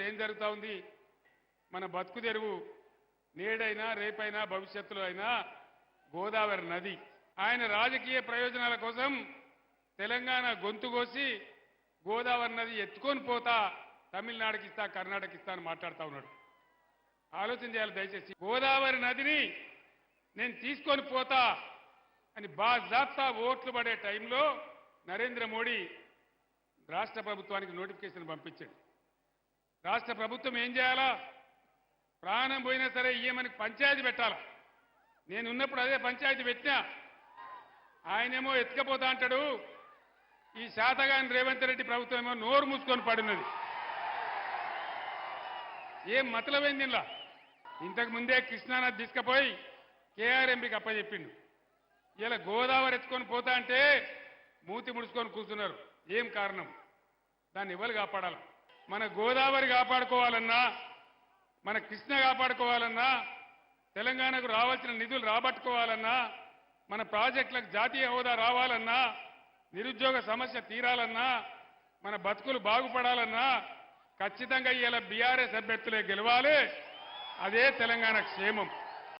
ఏం జరుగుతూ ఉంది? మన బతుకు తెరువు నేడైనా రేపైనా భవిష్యత్తులో అయినా గోదావరి నది. ఆయన రాజకీయ ప్రయోజనాల కోసం తెలంగాణ గొంతు కోసి గోదావరి నది ఎత్తుకొని పోతా తమిళనాడుకి ఇస్తా కర్ణాటక ఇస్తా అని మాట్లాడుతూ ఉన్నాడు. ఆలోచన చేయాలి దయచేసి. గోదావరి నదిని నేను తీసుకొని పోతా అని బాజాప్తా ఓట్లు పడే టైంలో నరేంద్ర మోడీ రాష్ట్ర ప్రభుత్వానికి నోటిఫికేషన్ పంపించాడు. రాష్ట్ర ప్రభుత్వం ఏం చేయాలా? ప్రాణం పోయినా సరే ఇయ్యమని పంచాయతీ పెట్టాలా? నేను ఉన్నప్పుడు అదే పంచాయతీ పెట్టినా? ఆయనేమో ఎత్తుకపోతా అంటాడు. ఈ శాతగాని రేవంత్ రెడ్డి ప్రభుత్వం ఏమో నోరు మూసుకొని పడినది. ఏం మతలమైంది ఇలా ఇంతకు ముందే కృష్ణానది తీసుకుపోయి కేఆర్ఎంపీకి అప్పచెప్పిండు. ఇలా గోదావరి ఎత్తుకొని పోతా అంటే మూతి ముడుచుకొని కూర్చున్నారు. ఏం కారణం? దాన్ని ఎవరు కాపాడాలి? మన గోదావరి కాపాడుకోవాలన్నా మన కృష్ణ కాపాడుకోవాలన్నా తెలంగాణకు రావాల్సిన నిధులు రాబట్టుకోవాలన్నా మన ప్రాజెక్టులకు జాతీయ హోదా రావాలన్నా నిరుద్యోగ సమస్య తీరాలన్నా మన బతుకులు బాగుపడాలన్నా ఖచ్చితంగా ఇలా బీఆర్ఎస్ అభ్యర్థులే గెలవాలి. అదే తెలంగాణ క్షేమం.